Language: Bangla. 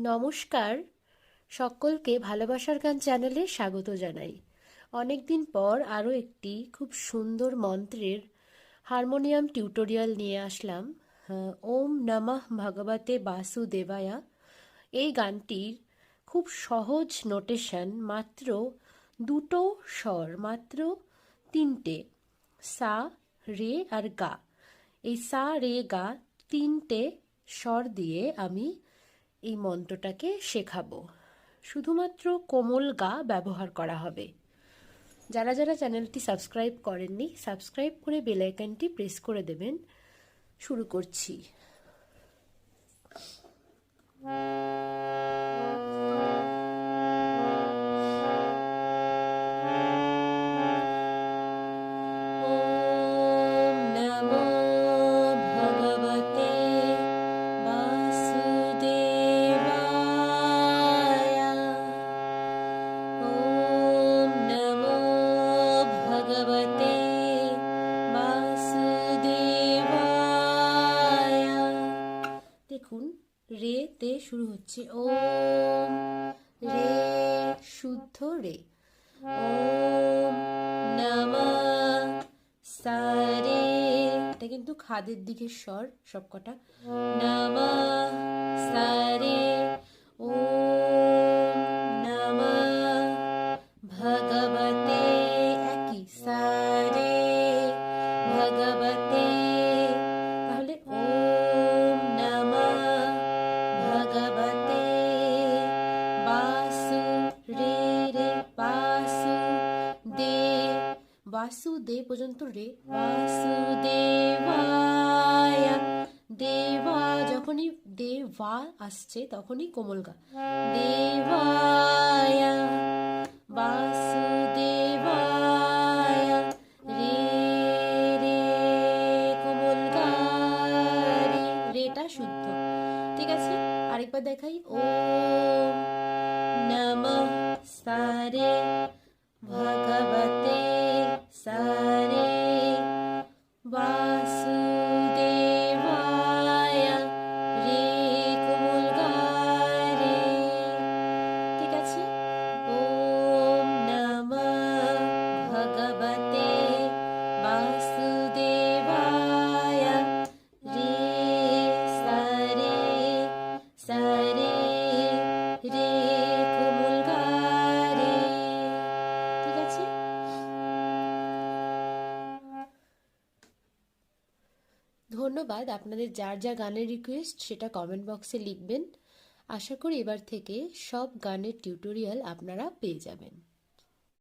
নমস্কার। সকলকে ভালোবাসার গান চ্যানেলে স্বাগত জানাই। অনেক দিন পর আরও একটি খুব সুন্দর মন্ত্রের হারমোনিয়াম টিউটোরিয়াল নিয়ে আসলাম। ওম নমঃ ভগবতে বাসুদেবায়া। এই গানটির খুব সহজ নোটেশন মাত্র দুটো স্বর, মাত্র তিনটে। সা, রে আর গা। এই সা, রে, গা তিনটে স্বর দিয়ে আমি এই মন্ত্রটাকে শেখাবো। শুধুমাত্র কোমল গা ব্যবহার করা হবে। যারা যারা চ্যানেলটি সাবস্ক্রাইব করেননি, সাবস্ক্রাইব করে বেলাইকানটি প্রেস করে দেবেন। শুরু করছি। তে শুরু হচ্ছে। ওম রে শুদ্ধ রে। ওম নমঃ সারে। এটা কিন্তু খাদের দিকে স্বর সবকটা। নমঃ সারে। ওম নমঃ ভগবতে একই সারে। ভগবতে বাসু রে রে বাসু দে বাসু দে পর্যন্ত রে। বাসুদেবায়, দেবা যখনই দেবা আসছে তখনই কোমল গা। দেবায়, বাসুদেবায়, রে রে, কোমল গা রেটা শুদ্ধ। ঠিক আছে? আরেকবার দেখাই ওম নমঃ সারে ভগবতে সারে বাসুদেবায় ধন্যবাদ আপনাদের যার যা গানের রিকোয়েস্ট সেটা কমেন্ট বক্সে লিখবেন। আশা করি এবার থেকে সব গানের টিউটোরিয়াল আপনারা পেয়ে যাবেন।